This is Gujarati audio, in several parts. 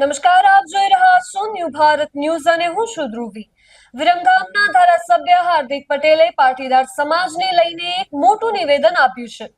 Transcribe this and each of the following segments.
નમસ્કાર, આપ જોઈ રહ્યા છો ન્યૂ ભારત ન્યૂઝ અને હું છું ધ્રુવી. વિરમગામના ધારાસભ્ય હાર્દિક પટેલે પાટીદાર સમાજને લઈને એક મોટું નિવેદન આપ્યું છે.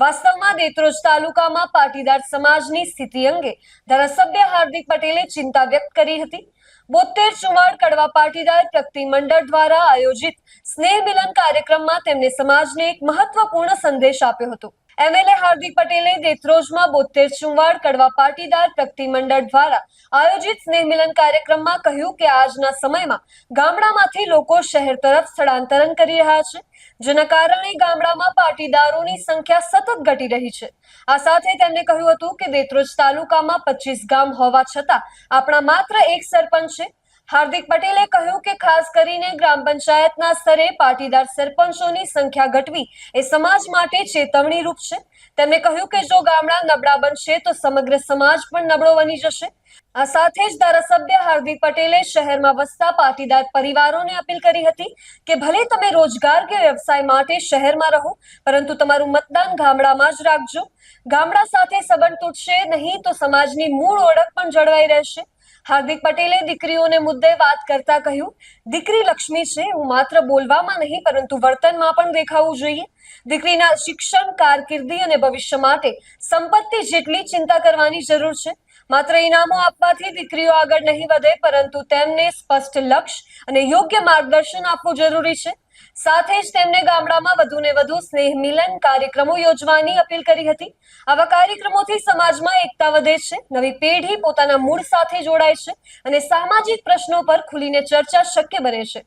વાસ્તવમાં દેત્રોજ તાલુકામાં પાટીદાર સમાજની સ્થિતિ અંગે ધારાસભ્ય હાર્દિક પટેલે ચિંતા વ્યક્ત કરી હતી. બોતેર ચુવાડ કડવા પાટીદાર પ્રગતિ મંડળ દ્વારા આયોજિત સ્નેહ મિલન કાર્યક્રમમાં તેમણે સમાજને એક મહત્વપૂર્ણ સંદેશ આપ્યો હતો. એમએલએ હાર્દિક પટેલે દેત્રોજમાં બોતેર ચુંવાડ કડવા પાટીદાર પ્રગતિ મંડળ દ્વારા આયોજિત સ્નેહ મિલન કાર્યક્રમમાં કહ્યું કે આજના સમયમાં ગામડામાંથી લોકો શહેર તરફ સ્થળાંતરણ કરી રહ્યા છે, જેના કારણે ગામડામાં પાટીદારોની સંખ્યા સતત ઘટી રહી છે. આ સાથે તેમણે કહ્યું હતું કે દેત્રોજ તાલુકામાં પચીસ ગામ હોવા છતાં આપણા માત્ર એક સરપંચ છે. હાર્દિક પટેલે કહ્યું કે ખાસ કરીને ગ્રામ પંચાયતના સ્તરે પાટીદાર સરપંચોની સંખ્યા ઘટવી એ સમાજ માટે ચેતવણી રૂપ છે. તેમણે કહ્યું કે જો ગામડા નબળા બનશે તો સમગ્ર સમાજ પણ નબળો બની જશે. આ સાથે જ ધારાસભ્ય હાર્દિક પટેલે શહેરમાં વસતા પાટીદાર પરિવારોને અપીલ કરી હતી કે ભલે તમે રોજગાર કે વ્યવસાય માટે શહેરમાં રહો, પરંતુ તમારું મતદાન ગામડામાં જ રાખજો. ગામડા સાથે સંબંધ તૂટશે નહીં તો સમાજની મૂળ ઓળખ પણ જળવાઈ રહેશે. હાર્દિક પટેલે દીકરીઓને મુદ્દે વાત કરતા કહ્યું, દીકરી લક્ષ્મી છે, હું માત્ર બોલવામાં નહીં, પરંતુ વર્તનમાં પણ દેખાવું જોઈએ. દીકરીના શિક્ષણ કારકિર્દી અને ભવિષ્ય માટે સંપત્તિ જેટલી ચિંતા કરવાની જરૂર છે. માત્ર ઇનામો આપવાથી દીકરીઓ આગળ નહીં વધે, પરંતુ તેમને સ્પષ્ટ લક્ષ્ય અને યોગ્ય માર્ગદર્શન આપવું જરૂરી છે. સાથે જ તેમને ગામડામાં વધુ ને વધુ સ્નેહ મિલન કાર્યક્રમો યોજવાની અપીલ કરી હતી. આવા કાર્યક્રમોથી સમાજમાં એકતા વધે છે. નવી પેઢી પોતાના મૂળ સાથે જોડાય છે અને સામાજિક પ્રશ્નો પર ખુલીને ચર્ચા શક્ય બને છે.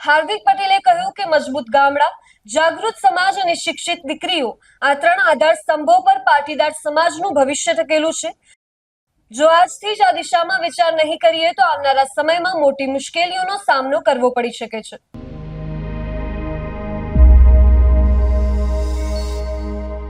હાર્દિક પટેલે કહ્યું કે મજબૂત ગામડા, જાગૃત સમાજ અને શિક્ષિત દીકરીઓ આ ત્રણ આધાર સ્તંભો પર પાટીદાર સમાજનું ભવિષ્ય ટકેલું છે. જો આજથી જ આ દિશામાં વિચાર નહીં કરીએ તો આવનારા સમયમાં મોટી મુશ્કેલીઓનો સામનો કરવો પડી શકે છે.